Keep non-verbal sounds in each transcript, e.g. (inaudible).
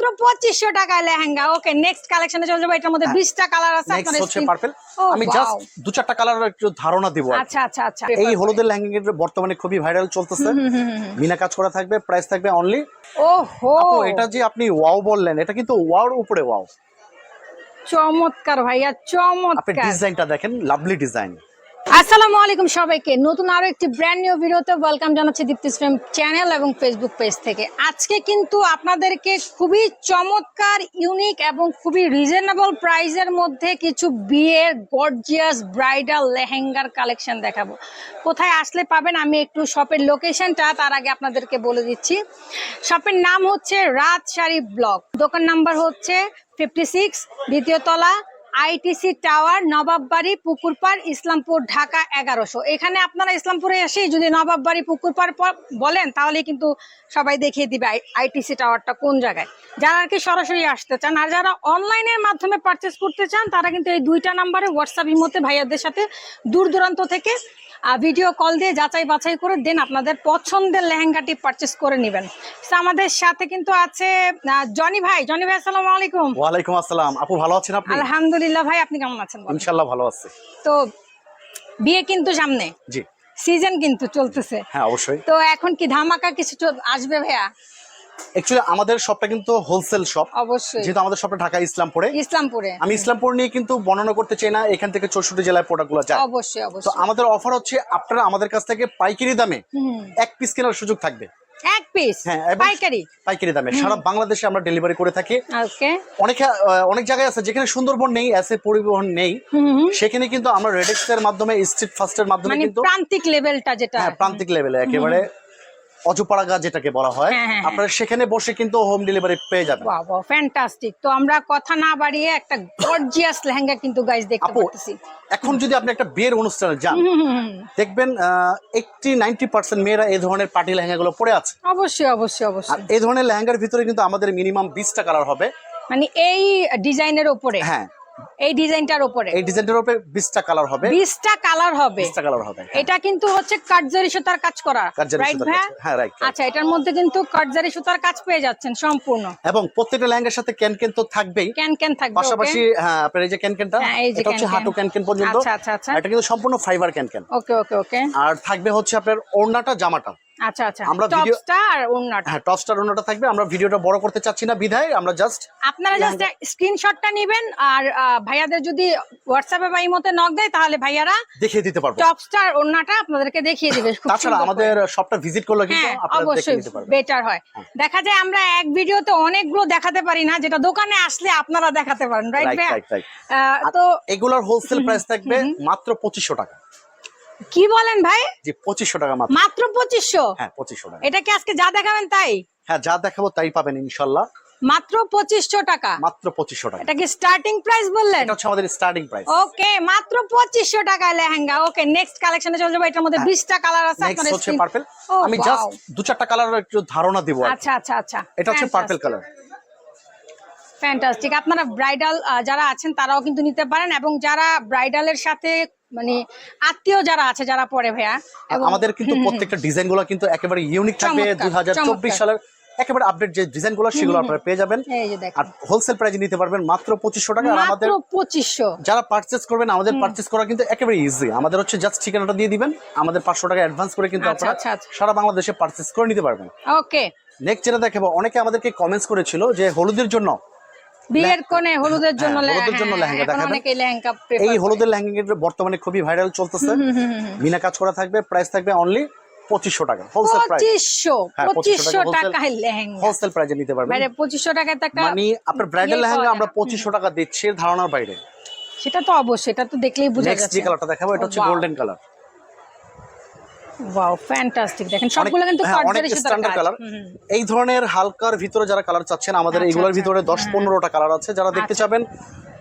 মাত্র পঁচিশশো টাকায় লেহেঙ্গা। ওকে নেক্সট কালেকশনে চলে যাব। এটার মধ্যে বিশটা কালার আছে হচ্ছে পার্পল আমি জাস্ট দু চারটা কালারের একটু ধারণা দিব আচ্ছা আচ্ছা আচ্ছা। এই হলুদের লেহেঙ্গা বর্তমানে খুবই ভাইরাল চলতেছে। মিনা কাজ করা থাকবে প্রাইস থাকবে অনলি ও হো এটা যে আপনি ওয়াও বললেন এটা কিন্তু ওয়াওর উপরে ওয়াও চমৎকার ভাইয়া আপনি চমৎকার। ডিজাইনটা দেখেন লাভলি ডিজাইন আসসালামু আলাইকুম সবাইকে। নতুন আরও একটি ব্র্যান্ড নিউ ভিডিওতে ওয়েলকাম জানাচ্ছি দীপ্তি স্ট্রিম চ্যানেল এবং ফেসবুক পেজ থেকে। আজকে কিন্তু আপনাদেরকে খুবই চমৎকার ইউনিক এবং খুবই রিজনেবল প্রাইসের মধ্যে কিছু বিয়ের গর্জিয়াস ব্রাইডাল লেহেঙ্গার কালেকশন দেখাবো। কোথায় আসলে পাবেন আমি একটু শপের লোকেশনটা তার আগে আপনাদেরকে বলে দিচ্ছি। শপের নাম হচ্ছে রাত শাড়ি ব্লক। দোকান নাম্বার হচ্ছে ফিফটি সিক্স দ্বিতীয় তলা আইটিসি টাওয়ার নবাববাড়ি পুকুরপাড় ইসলামপুর ঢাকা এগারোশো। এখানে আপনারা ইসলামপুরে এসেই যদি নবাববাড়ি পুকুরপাড় বলেন তাহলে কিন্তু সবাই দেখিয়ে দিবে আইটিসি টাওয়ারটা কোন জায়গায়। যারা আর কি সরাসরি আসতে চান আর যারা অনলাইনের মাধ্যমে পারচেস করতে চান, তারা কিন্তু এই দুইটা নাম্বারে হোয়াটসঅ্যাপ ইমোতে ভাইয়াদের সাথে দূর দূরান্ত থেকে ভিডিও কল দিয়ে যাচাই বাছাই করে দেন আপনাদের পছন্দের লেহেঙ্গাটি পারচেস করে নেবেন। আমাদের সাথে কিন্তু আছে জনি ভাই। জনি ভাই আসসালামু আলাইকুম। ওয়ালাইকুম আসসালাম। আপু ভালো আছেন আপনি? আলহামদুলিল্লাহ ভাই আপনি কেমন আছেন বলেন? ইনশাল্লাহ ভালো আছে। তো বিয়ে কিন্তু সামনে। জি। সিজন কিন্তু চলতেছে। হ্যাঁ অবশ্যই। তো এখন কি ধামাকা কিছু আসবে ভাইয়া? অ্যাকচুয়ালি আমাদের শপটা কিন্তু হোলসেল শপ অবশ্যই। যেহেতু আমাদের শপটা ঢাকা ইসলামপুরে। ইসলামপুরে। আমি ইসলামপুর নিয়ে কিন্তু বর্ণনা করতে চাই না এখান থেকে চৌষট্টি জেলায় প্রোডাক্টগুলো যায়। অবশ্যই তো আমাদের অফার হচ্ছে আপনারা আমাদের কাছ থেকে পাইকারি দামে এক পিস কেনার সুযোগ থাকবে। এক পিস হ্যাঁ পাইকারি? পাইকারি দামে। সারা বাংলাদেশে আমরা ডেলিভারি করে থাকি। ওকে। অনেকে অনেক জায়গায় আছে যেখানে সুন্দরবন নেই এসে পরিবহন নেই। সেখানে কিন্তু আমরা রেডেক্স এর মাধ্যমে স্ট্রিট ফাস্টের মাধ্যমে মানে কিন্তু প্রান্তিক লেভেলটা যেটা হ্যাঁ প্রান্তিক লেভেলে একেবারে অজপাড়াগা যেটাকে বলা হয় হ্যাঁ, হ্যাঁ, আপনারা সেখানে বসে কিন্তু হোম ডেলিভারি পেয়ে যাবেন। বাহ ফ্যান্টাস্টিক তো আমরা কথা না বাড়িয়ে একটা গর্জিয়াস লেহেঙ্গা কিন্তু গাইস দেখতে পাচ্ছি এখন যদি আপনি একটা বিয়ের অনুষ্ঠানে যান দেখবেন এইটটি নাইনটি পার্সেন্ট মেয়েরা এই ধরনের পার্টি লেহেঙ্গাগুলো পরে আছে। অবশ্যই অবশ্যই অবশ্যই। এই ধরনের লেহেঙ্গার ভিতরে কিন্তু আমাদের মিনিমাম বিশটা কালার হবে। মানে এই ডিজাইনের উপরে? হ্যাঁ। এই ডিজাইনটার উপরে। এই ডিজাইনটার উপরে বিশটা কালার হবে। বিশটা কালার হবে। বিশটা কালার হবে এটা কিন্তু হচ্ছে কাটজারি সুতার কাজ করা। রাইট হ্যাঁ, right. আচ্ছা এটার মধ্যে কিন্তু কাটজারি সুতার কাজ পেয়ে যাচ্ছেন সম্পূর্ণ। এবং প্রত্যেকটা লেহেঙ্গার সাথে ক্যান ক্যান তো থাকবেই। ক্যান ক্যান থাকবে পাশাপাশি হ্যাঁ আপনার এই যে ক্যান ক্যানটা হ্যাঁ, এটা হচ্ছে হাঁটু ক্যান। ক্যান ক্যান পর্যন্ত। আচ্ছা, আচ্ছা, আচ্ছা। এটা কিন্তু সম্পূর্ণ fibre can can okay okay okay. আর থাকবে হচ্ছে আপনার ওড়নাটা জামাটা। আচ্ছা আচ্ছা। আমরা টপসটা আর ওড়নাটা। হ্যাঁ টপস্টার ওড়নাটা থাকবে। আমরা ভিডিওটা বড় করতে চাচ্ছি না বিধায়। আমরা জাস্ট আপনারা জাস্ট স্ক্রিনশটটা নেবেন আর ভাইয়াদের যদি হোয়াটসঅ্যাপে বা ইমোতে নক দেয় তাহলে ভাইয়ারা দেখিয়ে দিতে পারব। টপস্টার ওড়নাটা আপনাদেরকে দেখিয়ে দিবে। খুব তাছাড়া আমাদের। শপটা ভিজিট করলে কিন্তু হ্যাঁ আপনারা দেখে নিতে পারবেন। বেটার হয়। দেখা যায় আমরা এক ভিডিওতে অনেকগুলো দেখাতে পারি না যেটা দোকানে আসলে আপনারা দেখাতে পারেন রাইট ভাইয়া? তো এগুলোর হোলসেল প্রাইস থাকবে মাত্র পঁচিশশো টাকা। কি বলেন ভাই? জি পঁচিশশো টাকা মাত্র। মাত্র পঁচিশশো? হ্যাঁ পঁচিশশো টাকা। এটা কি আজকে যা দেখাবেন তাই? হ্যাঁ যা দেখাবো তাই পাবেন ইনশাল্লাহ। মাত্র পঁচিশশো টাকা। মাত্র পঁচিশশো টাকা। এটা কি স্টার্টিং প্রাইস বললেন? এটা হচ্ছে আমাদের স্টার্টিং প্রাইস ওকে মাত্র পঁচিশশো টাকা লেহেঙ্গা। ওকে নেক্সট কালেকশনে চলে যাব। এটার মধ্যে বিশটা কালার আছে নেক্সট হচ্ছে পার্পল আমি জাস্ট দু চারটা কালারের একটু ধারণা দিব আচ্ছা আচ্ছা আচ্ছা। এটা হচ্ছে পার্পল কালার ফ্যান্টাস্টিক আপনারা ব্রাইডাল যারা আছেন তারাও কিন্তু নিতে পারেন এবং যারা ব্রাইডালের সাথে মানে আত্মীয় যারা আছে যারা পরে ভাইয়া আমাদের কিন্তু প্রত্যেকটা ডিজাইনগুলো কিন্তু একেবারে ইউনিক থাকবে দুই হাজার চব্বিশ সালের একেবারে আপডেট যে ডিজাইনগুলো সেগুলো আপনারা পেয়ে যাবেন। আর হোলসেল প্রাইসে নিতে পারবেন মাত্র পঁচিশশো টাকা। আর আমাদের পঁচিশশো। যারা পারচেস করবেন আমাদের পারচেস করা কিন্তু একেবারে ইজি আমাদের হচ্ছে জাস্ট ঠিকানাটা দিয়ে দিবেন। আমাদের পাঁচশো টাকা অ্যাডভান্স করে কিন্তু আচ্ছা, আপনারা আচ্ছা, আচ্ছা। সারা বাংলাদেশে পারচেস করে নিতে পারবেন। ওকে নেক্সট যেটা দেখাবো অনেকে আমাদেরকে কমেন্টস করেছিল যে হলুদের জন্য বিয়ের কোণে হলুদের জন্য হ্যাঁ, হলুদের জন্য হ্যাঁ, লেহেঙ্গা। অনেকেই লেহেঙ্গা এই। হলুদের লেহেঙ্গা বর্তমানে খুবই ভাইরাল চলতেছে। মিনা কাজ করা থাকবে প্রাইস থাকবে অনলি পঁচিশশো টাকা হোলসেল পঁচিশশো হ্যাঁ, পঁচিশশো 2500 টাকা টাকায় লেহেঙ্গা। হোলসেল প্রাইসে নিতে পারবেন। মানে পঁচিশশো টাকায় মানে আপনার ব্রাইডাল ইয়ে লেহেঙ্গা আমরা পঁচিশশো টাকা দিচ্ছি ধারণার বাইরে। সেটা তো অবশ্যই এটা তো দেখলেই বোঝা নেক্সট যে কালারটা দেখাবো এটা হচ্ছে গোল্ডেন কালার ওয়াও ফ্যান্টাস্টিক দেখেন সবগুলো কিন্তু হ্যাঁ, অনেক স্ট্যান্ডার্ড কালার হুম, হুম। এই ধরনের হালকার ভিতরে যারা কালার চাচ্ছেন আমাদের আচ্ছা, এগুলোর আচ্ছা। ভিতরে দশ পনেরোটা কালার আছে। যারা দেখতে আচ্ছা। চাবেন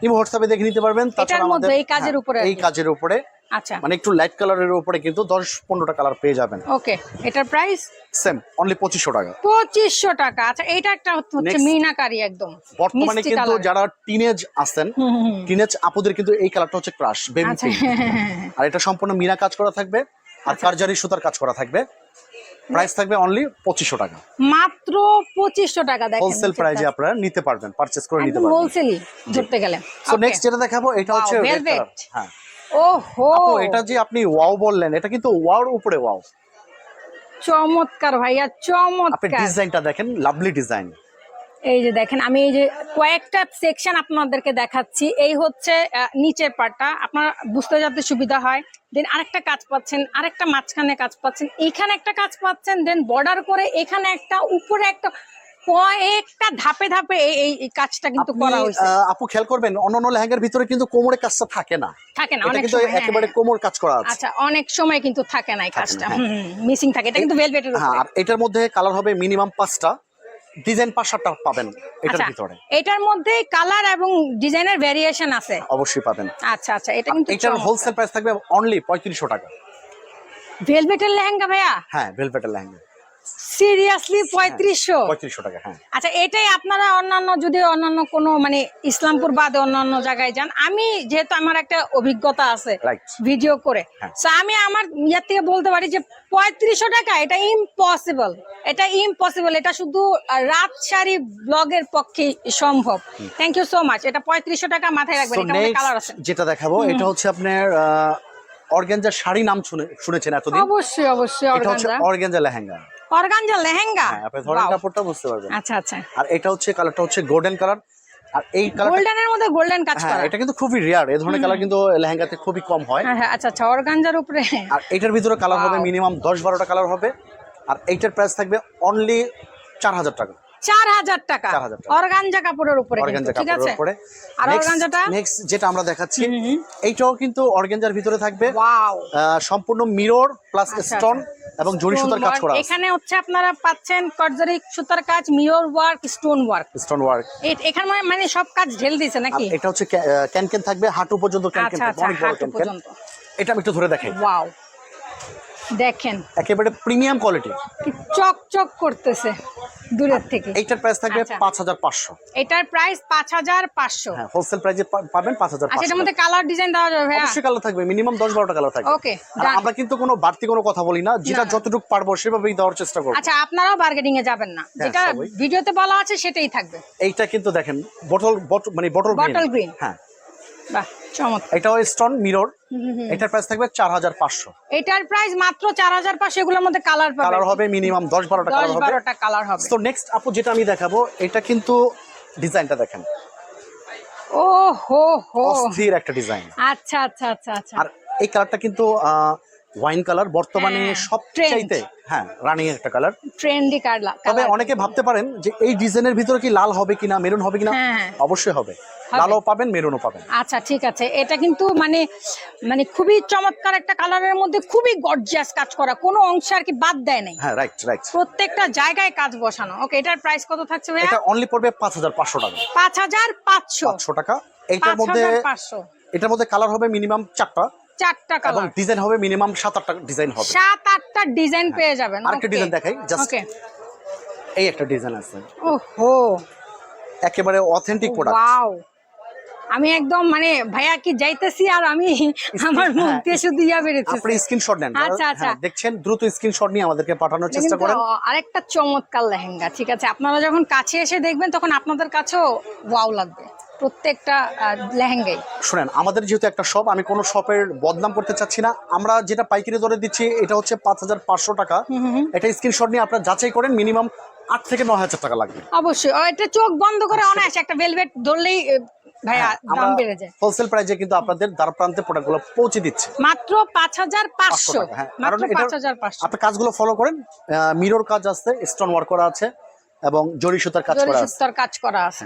ইমো হোয়াটসঅ্যাপে দেখে নিতে পারবেন। তাছাড়া আমাদের এই কাজের হ্যাঁ, উপরে এই কাজের উপরে। আচ্ছা। মানে একটু লাইট কালারের উপরে কিন্তু দশ পনেরোটা কালার পেয়ে যাবেন। ওকে এটার প্রাইস সেম অনলি টাকা। টাকা। আচ্ছা এইটা একটা হচ্ছে মিনাকারি একদম। বর্তমানে কিন্তু যারা টিনেজ আছেন। টিনেজ আপুদের কিন্তু এই কালারটা হচ্ছে ক্রাশ বেবি (laughs) আর এটা সম্পূর্ণ মিনা কাজ করা থাকবে। আর কারজারি সুতার কাজ করা থাকবে। প্রাইস থাকবে অনলি পঁচিশশো টাকা। মাত্র পঁচিশশো টাকা দেখেন হোলসেল প্রাইজে আপনারা নিতে পারবেন পারচেস করে নিতে পারবেন। হোলসেলই ধরতে গেলে। সো নেক্সট যেটা দেখাবো এটা হচ্ছে হ্যাঁ। ও হো আপু, এটা যে আপনি ওয়াও বললেন এটা কিন্তু ওয়াওর উপরে ওয়াও চমৎকার ভাইয়া চমৎকার। আপনি ডিজাইনটা দেখেন লাভলি ডিজাইন এই যে দেখেন আমি এই যে কয়েকটা সেকশন আপনাদেরকে দেখাচ্ছি। এই হচ্ছে নিচের পার্টটা আপনার বুঝতে যাতে সুবিধা হয়। দেন আরেকটা কাজ পাচ্ছেন আরেকটা মাঝখানে কাজ পাচ্ছেন। এইখানে একটা কাজ পাচ্ছেন দেন বর্ডার করে এখানে একটা উপরে একটা কয়েকটা ধাপে ধাপে এই এই- কাজটা কিন্তু করা হয়েছে। আপু খেয়াল করবেন অন্যান্য লেহেঙ্গার ভিতরে কিন্তু কোমরে কাজটা থাকে না। থাকে না অনেক সময় হ্যাঁ, একেবারে হ্যাঁ। কোমর কাজ করা আছে। আচ্ছা অনেক সময় কিন্তু থাকে না এই কাজটা। হ্যাঁ। মিসিং থাকে। এটা কিন্তু ভেলভেটের হ্যাঁ আর এটার মধ্যে কালার হবে মিনিমাম পাঁচটা। ডিজাইন পাঁচ সাতটা পাবেন এটার আচ্ছা ভিতরে। এটার মধ্যে কালার এবং ডিজাইনের ভেরিয়েশন আছে? অবশ্যই পাবেন। আচ্ছা আচ্ছা এটা কিন্তু এটার হোলসেল প্রাইস থাকবে অনলি পঁয়ত্রিশশো টাকা। ভেলভেটের লেহেঙ্গা ভাইয়া? হ্যাঁ ভেলভেটের লেহেঙ্গা। সিরিয়াসলি পঁয়ত্রিশশো? পঁয়ত্রিশশো টাকা হ্যাঁ। আচ্ছা এটাই আপনারা অন্যান্য যদি অন্যান্য কোনো মানে ইসলামপুর বাদে অন্যান্য জায়গায় যান আমি যেহেতু আমার একটা অভিজ্ঞতা আছে ভিডিও করে হ্যাঁ। আমি আমার ইয়ার থেকে বলতে পারি যে পঁয়ত্রিশশো টাকা এটা ইম্পসিবল এটা ইম্পসিবল এটা শুধু আহ, রাজশাহী ব্লগের পক্ষে সম্ভব। থ্যাংক ইউ সো মাচ এটা পঁয়ত্রিশশো টাকা মাথায় রাখবেন এটা মধ্যে কালার আছে। যেটা দেখাবো এটা হচ্ছে আপনার অর্গেঞ্জার শাড়ি নাম শুনে শুনেছেন এতদিন? অবশ্যই অবশ্যই এটা হচ্ছে organza. Organza lehenga. Organza lehenga? হ্যাঁ আপনি ধরেন. কাপড়টা বুঝতে পারবেন। আচ্ছা আচ্ছা। আর এটা হচ্ছে কালারটা হচ্ছে গোল্ডেন কালার আর এই কালার গোল্ডেনের মধ্যে গোল্ডেন কাজ হ্যাঁ করা। এটা কিন্তু খুবই রেয়ার এই ধরনের কালার কিন্তু লেহেঙ্গাতে খুবই কম হয়। হ্যাঁ আচ্ছা আচ্ছা অর্গানজার উপরে। আর এটার ভিতরে কালার হবে মিনিমাম দশ বারোটা কালার হবে। আর এইটার প্রাইস থাকবে অনলি চার হাজার টাকা। চার হাজার টাকা। 4,000 টাকা। অর্গানজা কাপড়ের উপরে কাপড়ের আর অর্গানজাটা নেক্সট যেটা আমরা দেখাচ্ছি এইটাও কিন্তু অর্গেঞ্জার ভিতরে থাকবে। সম্পূর্ণ মিরর প্লাস স্টোন এবং জড়ি সুতার কাজ করা এখানে হচ্ছে আপনারা পাচ্ছেন কটজরি সুতার কাজ mirror work stone work stone work এখানে মানে- মানে সব কাজ ঢেল দিয়েছে নাকি? এটা হচ্ছে ক্যানকেন থাকবে হাটু পর্যন্ত ক্যানকেন আচ্ছা আচ্ছা অনেক বড় ক্যানকেন। পর্যন্ত। এটা আমি একটু ধরে দেখাই। ওয়াও দেখেন। একেবারে প্রিমিয়াম কোয়ালিটি। চক চক করতেছে দূরের থেকে। এইটার প্রাইস থাকবে আচ্ছা। পাঁচ হাজার পাঁচশো। এটার প্রাইস পাঁচ হাজার পাঁচশো। হ্যাঁ হোলসেল প্রাইসে পাবেন পাঁচ হাজার আচ্ছা এটার মধ্যে কালার ডিজাইন দেওয়া যাবে অবশ্যই কালার থাকবে মিনিমাম দশ বারোটা কালার থাকবে। ওকে আমরা কিন্তু কোনো বাড়তি কোনো কথা বলি না যেটা। যতটুকু পারব সেভাবেই দেওয়ার চেষ্টা করব। আচ্ছা আপনারাও বার্গেনিং এ যাবেন না। হ্যাঁ, যেটা ভিডিওতে বলা আছে সেটাই থাকবে। এইটা কিন্তু দেখেন বটল বটল মানে বটল Bottle green। হ্যাঁ। বাহ চমৎকার। এটাও স্টোন মিরর এটার প্রাইস থাকবে চার হাজার পাঁচশো। এটার প্রাইস মাত্র চার হাজার পাঁচশো এগুলোর মধ্যে কালার পাবে। কালার হবে মিনিমাম দশ বারোটা দশ কালার হবে কালার হবে। তো নেক্সট আপু যেটা আমি দেখাবো এটা কিন্তু ডিজাইনটা দেখেন। ও হো হো। অস্থির একটা ডিজাইন আচ্ছা আচ্ছা আচ্ছা আচ্ছা। আর এই কালারটা কিন্তু ওয়াইন কালার বর্তমানে হ্যাঁ, সবচাইতে হ্যাঁ রানিং একটা কালার ট্রেন্ডি কালার তবে অনেকে ভাবতে পারেন যে এই ডিজাইনের ভিতরে কি লাল হবে কিনা মেরুন হবে কিনা? হ্যাঁ। অবশ্যই হবে। লালও পাবেন মেরুনও পাবেন। আচ্ছা ঠিক আছে। এটা কিন্তু মানে মানে খুবই চমৎকার একটা কালারের মধ্যে খুবই গর্জিয়াস কাজ করা। কোনো অংশ আর কি বাদ দেয় নাই। হ্যাঁ রাইট রাইট প্রত্যেকটা জায়গায় কাজ বসানো। ওকে এটার প্রাইস কত থাকছে ভাইয়া? এটা অনলি পড়বে পাঁচ হাজার পাঁচশো টাকা। পাঁচ হাজার পাঁচশো। পাঁচশো টাকা। এইটার মধ্যে এটার মধ্যে কালার হবে মিনিমাম চারটা। চারটা কালার ডিজাইন হবে মিনিমাম সাত আটটা ডিজাইন হবে। সাত আটটা ডিজাইন পেয়ে যাবেন। আরেকটা ডিজাইন দেখাই জাস্ট এই একটা ডিজাইন আছে। ওহো। একেবারে অথেন্টিক প্রোডাক্ট ওয়াও আমি একদম মানে ভাইয়া কি যাইতেছি আর আমি আমার মুখ হ্যাঁ, দিয়ে শুধু ইয়া বেরোচ্ছে। আপনি স্ক্রিনশট নেন। আচ্ছা, আচ্ছা। হ্যাঁ, দেখছেন দ্রুত স্ক্রিনশট নিয়ে আমাদেরকে পাঠানোর চেষ্টা করেন। আরেকটা চমৎকার লেহেঙ্গা ঠিক আছে? আপনারা যখন কাছে এসে দেখবেন তখন আপনাদের কাছেও ওয়াও লাগবে। প্রত্যেকটা লেহেঙ্গাই। শুনেন আমাদের যেহেতু একটা শপ আমি কোনো শপের বদনাম করতে চাচ্ছি না। আমরা যেটা পাইকারি দরে দিচ্ছি এটা হচ্ছে পাঁচ হাজার পাঁচশো টাকা। এটা স্ক্রিনশট নিয়ে আপনারা যাচাই করেন মিনিমাম আট থেকে নয় হাজার টাকা লাগবে। অবশ্যই। এটা চোখ বন্ধ করে অনায়াসে একটা ভেলভেট ধরলেই হ্যাঁ, হোলসেল প্রাইসে কিন্তু আপনাদের দ্বার প্রান্তে প্রোডাক্টগুলো পৌঁছে দিচ্ছে। মাত্র পাঁচ হাজার পাঁচশো। হ্যাঁ। পাঁচ হাজার পাঁচশো। আপনি কাজগুলো ফলো করেন মিরর কাজ আছে স্টোন ওয়ার্ক করা আছে। এবং জরি সুতার কাজ করা আছে। সুতার কাজ করা আছে।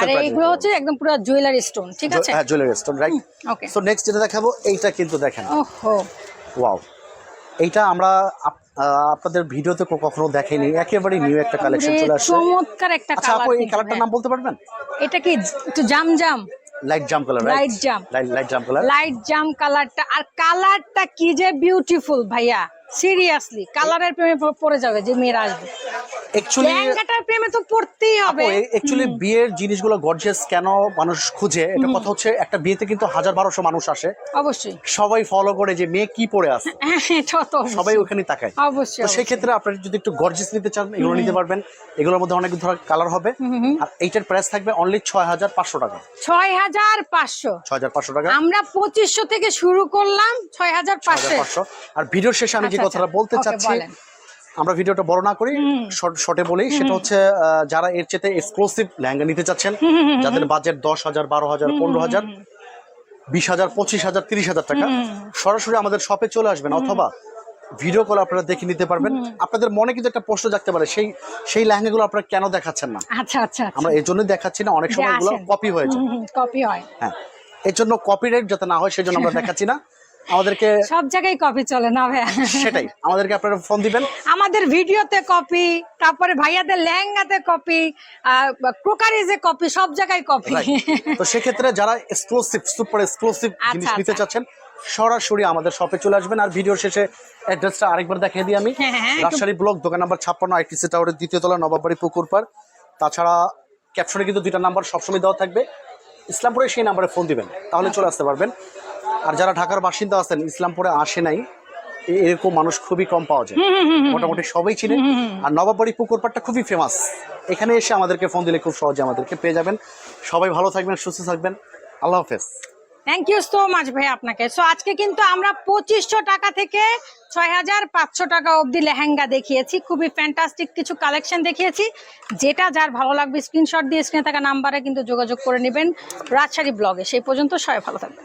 আর এইগুলো হচ্ছে একদম পুরো জুয়েলারি স্টোন ঠিক আছে? হ্যাঁ jewellery stone right okay so next যেটা দেখাবো এইটা কিন্তু দেখেন। ওহো। ওয়াও এইটা আমরা আপনাদের ভিডিওতে কখনো দেখেনি একেবারে নিউ একটা কালেকশন চলে আসছে। চমৎকার একটা আচ্ছা কালার এই কালারটার নাম বলতে পারবেন? এটা কি একটু জাম জাম লাইট জাম কালার Light jump. লাইট জাম কালার লাইট জাম কালারটা আর কালারটা কি যে বিউটিফুল ভাইয়া। সিরিয়াসলি কালারের প্রেমে পড়ে যাবে যে মেয়েরা আসবে। অ্যাকচুয়ালি লেহেঙ্গাটার প্রেমে তো পড়তেই হবে। অ্যাকচুয়ালি বিয়ের জিনিসগুলো গর্জিয়াস কেন মানুষ খুঁজে? এটা কথা হচ্ছে একটা বিয়েতে কিন্তু হাজার বারোশো মানুষ আসে। অবশ্যই। সবাই ফলো করে যে মেয়ে কি পরে আছে হ্যাঁ, এটা তো অবশ্যই। সবাই ওখানে তাকায়। অবশ্যই সেই ক্ষেত্রে আপনারা যদি একটু গর্জিয়াস নিতে চান এগুলো নিতে পারবেন। এগুলোর মধ্যে অনেক ধরনের কালার হবে। আর এইটার প্রাইস থাকবে অনলি ছয় হাজার পাঁচশো টাকা। ছয় হাজার পাঁচশো। ছয় হাজার পাঁচশো টাকা। আমরা পঁচিশশো থেকে শুরু করলাম ছয় হাজার পাঁচশো। আর ভিডিওর শেষে আমি আচ্ছা, কথাটা আচ্ছা। বলতে চাচ্ছি। আমরা ভিডিওটা বড় না করি শর্টে বলি। সেটা হচ্ছে যারা এর চেয়ে এক্সক্লুসিভ লেহেঙ্গা নিতে চাচ্ছেন যাদের বাজেট দশ হাজার বারো হাজার পনেরো হাজার বিশ হাজার পঁচিশ হাজার তিরিশ হাজার টাকা সরাসরি আমাদের শপে চলে আসবেন অথবা ভিডিও কল আপনারা দেখে নিতে পারবেন। আপনাদের মনে কিন্তু একটা প্রশ্ন জাগতে পারে সেই সেই লেহেঙ্গাগুলো আপনারা কেন দেখাচ্ছেন না? আচ্ছা আচ্ছা আমরা এই জন্যই দেখাচ্ছি না অনেক সময় এগুলো কপি হয়ে যায়। কপি হয়। হ্যাঁ এর জন্য কপিরাইট যাতে না হয় সেই জন্য আমরা দেখাচ্ছি না। আমাদেরকে সব জায়গায় কপি চলে না ভাইয়া? সেটাই। আমাদেরকে আপনারা ফোন দিবেন। আমাদের ভিডিওতে কপি তারপরে ভাইয়াদের লেহেঙ্গাতে কপি ক্রোকারিজে কপি সব জায়গায় কপি. তো সেক্ষেত্রে যারা এক্সক্লুসিভ সুপার এক্সক্লুসিভ আচ্ছা, জিনিস নিতে আচ্ছা। চাচ্ছেন সরাসরি আমাদের শপে চলে আসবেন। আর ভিডিওর শেষে অ্যাড্রেসটা আরেকবার দেখিয়ে দিই আমি। হ্যাঁ, হ্যাঁ, রাজশাহী ব্লক দোকান নাম্বার ছাপ্পান্ন আইটিসি টাওয়ারের দ্বিতীয় তলা নবাববাড়ি পুকুর পার তাছাড়া ক্যাপশনে কিন্তু দুইটা নাম্বার সবসময় দেওয়া থাকবে। ইসলামপুরে সেই নাম্বারে ফোন দিবেন। তাহলে চলে আসতে পারবেন। আর যারা ঢাকার বাসিন্দা আছেন ইসলামপুরে আসে নাই এরকম মানুষ খুবই কম পাওয়া যায়। মোটামুটি সবাই চিনে। আর নবাববাড়ি পুকুর পাড়টা খুবই ফেমাস এখানে এসে আমাদেরকে ফোন দিলে খুব সহজে আমাদেরকে পেয়ে যাবেন। সবাই ভালো থাকবেন সুস্থ থাকবেন। আল্লাহ হাফেজ। থ্যাংক ইউ সো মাচ ভাই আপনাকে। সো আজকে কিন্তু আমরা পঁচিশশো টাকা থেকে ছয় হাজার পাঁচশো টাকা অবধি লেহেঙ্গা দেখিয়েছি। খুবই ফ্যান্টাস্টিক কিছু কালেকশন দেখিয়েছি। যেটা যার ভালো লাগবে স্ক্রিনশট দিয়ে স্ক্রিনে থাকা নাম্বারে কিন্তু যোগাযোগ করে নেবেন রাজশাহী ব্লগে সেই পর্যন্ত সবাই ভালো থাকবেন।